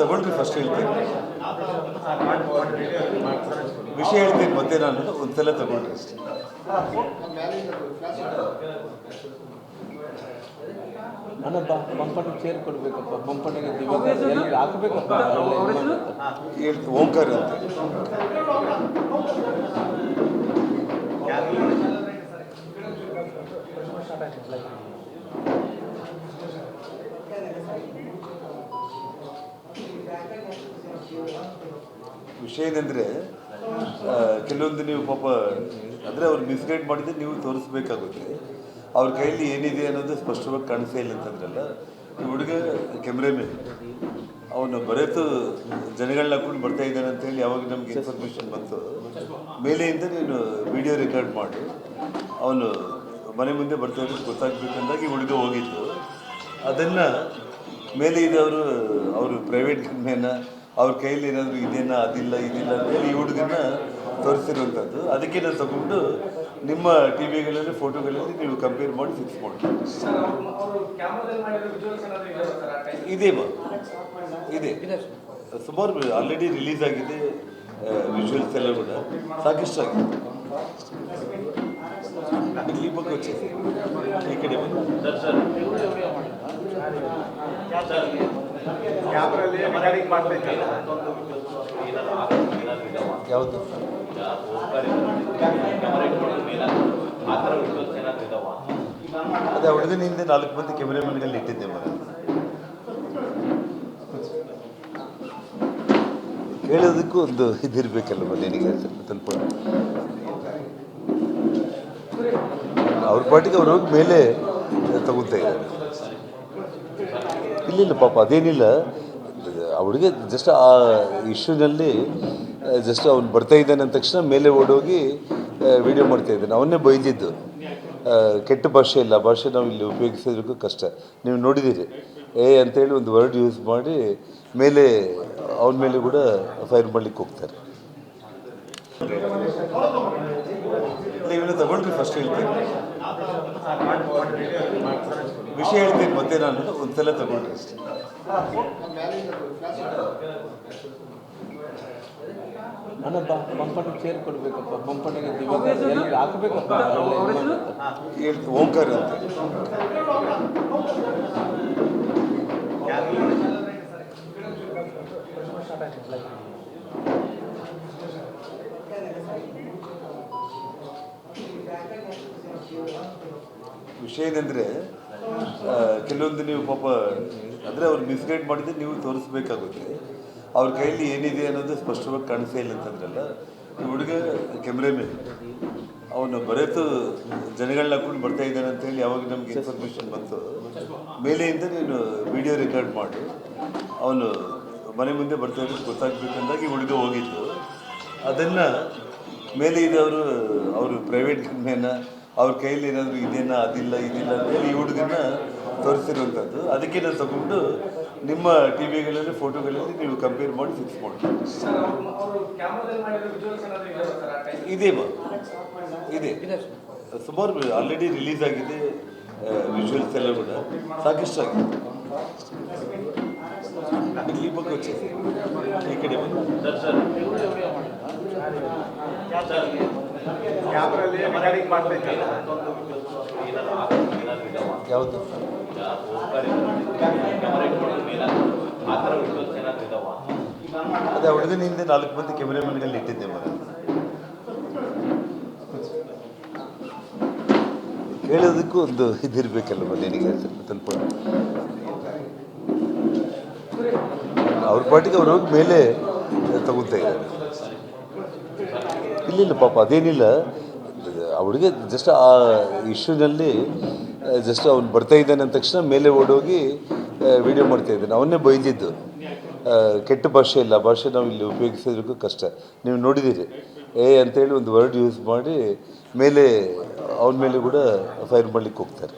ತಗೊಳ್ರಿ ಫಸ್ಟ್ ಹೇಳ್ತೀನಿ. ವಿಷಯ ಹೇಳ್ತೀನಿ ಮತ್ತೆ ನಾನು ಒಂದ್ಸಲ ತಗೊಳ್ರಿ ಅಷ್ಟೇ. ನಾನಪ್ಪ ಬಂಪಟಿಗೆ ಚೇರ್ ಕೊಡ್ಬೇಕಪ್ಪ. ಬಂಪಟಿಗೆ ಎಲ್ಲಿ ಹಾಕಬೇಕಪ್ಪ? ಹೇಳ್ತು ಓಂಕಾರ ಅಂತ. ವಿಷಯ ಏನಂದರೆ ಕೆಲವೊಂದು ನೀವು ಪಾಪ, ಅಂದರೆ ಅವ್ರು ಮಿಸ್ಗೈಡ್ ಮಾಡಿದ್ರೆ ನೀವು ತೋರಿಸ್ಬೇಕಾಗುತ್ತೆ. ಅವ್ರ ಕೈಯಲ್ಲಿ ಏನಿದೆ ಅನ್ನೋದು ಸ್ಪಷ್ಟವಾಗಿ ಕಾಣಿಸೇ ಇಲ್ಲ ಅಂತಂದ್ರಲ್ಲ, ಈ ಹುಡುಗ ಕ್ಯಾಮ್ರಾಮನ್ ಅವನು ಬರೆತು ಜನಗಳನ್ನ ಹಾಕೊಂಡು ಬರ್ತಾ ಇದ್ದಾನೆ ಅಂತೇಳಿ ಯಾವಾಗ ನಮ್ಗೆ ಇನ್ಫಾರ್ಮೇಷನ್ ಬಂತು, ಮೇಲೆಯಿಂದ ನೀನು ವಿಡಿಯೋ ರೆಕಾರ್ಡ್ ಮಾಡಿ. ಅವನು ಮನೆ ಮುಂದೆ ಬರ್ತಾ ಇರೋದು ಗೊತ್ತಾಗ್ಬೇಕಂದಾಗಿ ಹುಡುಗ ಹೋಗಿದ್ದು. ಅದನ್ನು, ಮೇಲೆ ಇದ್ದವರು, ಅವರು ಪ್ರೈವೇಟ್ ಕಂಪ್ನಿಯನ್ನ ಅವ್ರ ಕೈಯಲ್ಲಿ ಏನಾದರೂ ಇದೇನ ಅದಿಲ್ಲ ಇದಿಲ್ಲ ಅಂತೇಳಿ ಈ ಹುಡುಗನ ತೋರಿಸಿರುವಂಥದ್ದು. ಅದಕ್ಕೆ ನಾನು ತಗೊಂಡು ನಿಮ್ಮ ಟಿ ವಿಗಳಲ್ಲಿ ಫೋಟೋಗಳಲ್ಲಿ ನೀವು ಕಂಪೇರ್ ಮಾಡಿ ಫಿಕ್ಸ್ ಮಾಡಿ ಇದೇ ಇದೆ. ಸುಮಾರು ಆಲ್ರೆಡಿ ರಿಲೀಸ್ ಆಗಿದೆ ವಿಜುವಲ್ಸ್ ಎಲ್ಲ ಕೂಡ. ಸಾಕಷ್ಟು ಆಗಿದೆ. ಇಲ್ಲಿ ಬಗ್ಗೆ ಈ ಕಡೆ ಬಂದು ಯಾವುದು? ಅದೇ ಹುಡುಗನ ಹಿಂದೆ ನಾಲ್ಕು ಮಂದಿ ಕ್ಯಾಮ್ರಾಮನ್ಗಳಲ್ಲಿ ಇಟ್ಟಿದ್ದೆ ಮಗ. ಹೇಳೋದಕ್ಕೂ ಒಂದು ಇದಿರ್ಬೇಕಲ್ವ ನಿನಗೆ ಸ್ವಲ್ಪ ಅವ್ರ ಪಾಟಿಗೆ ಅವ್ರು ಹೋಗಿ ಮೇಲೆ ತಗೊತಾ ಇದ್ದಾರೆ. ಇಲ್ಲಿಲ್ಲ ಪಾಪ, ಅದೇನಿಲ್ಲ. ಅವಳಿಗೆ ಜಸ್ಟ್ ಆ ಇಶ್ಯೂನಲ್ಲಿ ಜಸ್ಟ್ ಅವ್ನು ಬರ್ತಾ ಇದ್ದಾನೆ ಅಂದ ತಕ್ಷಣ ಮೇಲೆ ಓಡೋಗಿ ವಿಡಿಯೋ ಮಾಡ್ತಾ ಇದ್ದಾನೆ. ಅವನ್ನೇ ಬೈದಿದ್ದು. ಕೆಟ್ಟ ಭಾಷೆ ಇಲ್ಲ ಭಾಷೆ ನಾವು ಇಲ್ಲಿ ಉಪಯೋಗಿಸೋದಕ್ಕೂ ಕಷ್ಟ. ನೀವು ನೋಡಿದ್ದೀರಿ. ಏ ಅಂತೇಳಿ ಒಂದು ವರ್ಡ್ ಯೂಸ್ ಮಾಡಿ ಮೇಲೆ, ಅವನ ಮೇಲೆ ಕೂಡ ಫೈರ್ ಮಾಡ್ಲಿಕ್ಕೆ ಹೋಗ್ತಾರೆ. ತಗೊಂಡ್ರಿ ತಗೊಳ್ರಿ ಫಸ್ಟ್ ಹೇಳ್ತೀನಿ. ವಿಷಯ ಹೇಳ್ತೀನಿ ಮತ್ತೆ ನಾನು ಒಂದ್ಸಲ ತಗೊಂಡ್ರಿ ಅಷ್ಟೇ. ನನ್ನ ಬಂಪಟಿಗೆ ಚೇರ್ ಕೊಡ್ಬೇಕಪ್ಪ. ಬಂಪಟಿಗೆ ಹಾಕಬೇಕಪ್ಪ. ಹೇಳ್ತೀನಿ ಓಂಕಾರ ಅಂತ. ವಿಷಯ ಏನಂದರೆ ಕೆಲವೊಂದು ನೀವು ಪಾಪ, ಅಂದರೆ ಅವ್ರು ಮಿಸ್ಗೈಡ್ ಮಾಡಿದ್ರೆ ನೀವು ತೋರಿಸ್ಬೇಕಾಗುತ್ತೆ. ಅವ್ರ ಕೈಯಲ್ಲಿ ಏನಿದೆ ಅನ್ನೋದು ಸ್ಪಷ್ಟವಾಗಿ ಕಾಣಿಸೇ ಇಲ್ಲ ಅಂತಂದ್ರಲ್ಲ, ಈ ಹುಡುಗ ಕ್ಯಾಮ್ರಾಮನ್ ಅವನು ಬರೆತು ಜನಗಳನ್ನ ಹಾಕೊಂಡು ಬರ್ತಾ ಇದ್ದಾನೆ ಅಂತೇಳಿ ಯಾವಾಗ ನಮ್ಗೆ ಇನ್ಫಾರ್ಮೇಷನ್ ಬಂತು, ಮೇಲೆಯಿಂದ ನೀನು ವಿಡಿಯೋ ರೆಕಾರ್ಡ್ ಮಾಡಿ. ಅವನು ಮನೆ ಮುಂದೆ ಬರ್ತಾ ಇರೋದು ಗೊತ್ತಾಗ್ಬೇಕಂದಾಗಿ ಹುಡುಗ ಹೋಗಿದ್ದು. ಅದನ್ನು, ಮೇಲೆ ಇದ್ದವರು, ಅವರು ಪ್ರೈವೇಟ್ ಕಂಪ್ನಿಯನ್ನ ಅವ್ರ ಕೈಯಲ್ಲಿ ಏನಾದರೂ ಇದೇನ, ಅದಿಲ್ಲ, ಇದಿಲ್ಲ ಅಂತೇಳಿ ಈ ಹುಡುಗನ ತೋರಿಸಿರುವಂಥದ್ದು ಅದಕ್ಕೆ ನಾನು ತಗೊಂಡು ನಿಮ್ಮ ಟಿ ವಿಗಳಲ್ಲಿ, ಫೋಟೋಗಳಲ್ಲಿ ನೀವು ಕಂಪೇರ್ ಮಾಡಿ ಫಿಕ್ಸ್ ಮಾಡಿ ಇದೇ ಇದೆ. ಸುಮಾರು ಆಲ್ರೆಡಿ ರಿಲೀಸ್ ಆಗಿದೆ ವಿಜುವಲ್ಸ್ ಎಲ್ಲ ಕೂಡ. ಸಾಕಷ್ಟು ಆಗಿದೆ. ಇಲ್ಲಿ ಬಗ್ಗೆ ಈ ಕಡೆ ಬಂದು ಯಾವುದು? ಅದೇ ಹುಡುಗನ ಹಿಂದೆ ನಾಲ್ಕು ಮಂದಿ ಕ್ಯಾಮ್ರಾಮನ್ಗಳಲ್ಲಿ ಇಟ್ಟಿದ್ದೆ ಮಗ. ಹೇಳೋದಕ್ಕೂ ಒಂದು ಇದಿರ್ಬೇಕಲ್ವ ನಿನಗೆ ಸ್ವಲ್ಪ ಅವ್ರ ಪಾಟಿಗೆ ಅವ್ರು ಹೋಗಿ ಮೇಲೆ ತಗೊತಾ ಇದ್ದಾರೆ. ಇಲ್ಲಿಲ್ಲ ಪಾಪ, ಅದೇನಿಲ್ಲ. ಅವಳಿಗೆ ಜಸ್ಟ್ ಆ ಇಶ್ಯೂನಲ್ಲಿ ಜಸ್ಟ್ ಅವ್ನು ಬರ್ತಾ ಇದ್ದಾನೆ ಅಂದ ತಕ್ಷಣ ಮೇಲೆ ಓಡೋಗಿ ವಿಡಿಯೋ ಮಾಡ್ತಾ ಇದ್ದಾನೆ. ಅವನ್ನೇ ಬೈದಿದ್ದು. ಕೆಟ್ಟ ಭಾಷೆ ಇಲ್ಲ ಭಾಷೆ ನಾವು ಇಲ್ಲಿ ಉಪಯೋಗಿಸೋದಕ್ಕೂ ಕಷ್ಟ. ನೀವು ನೋಡಿದ್ದೀರಿ. ಏ ಅಂತೇಳಿ ಒಂದು ವರ್ಡ್ ಯೂಸ್ ಮಾಡಿ, ಮೇಲೆ, ಅವನ ಮೇಲೆ ಕೂಡ ಫೈರ್ ಮಾಡ್ಲಿಕ್ಕೆ ಹೋಗ್ತಾರೆ.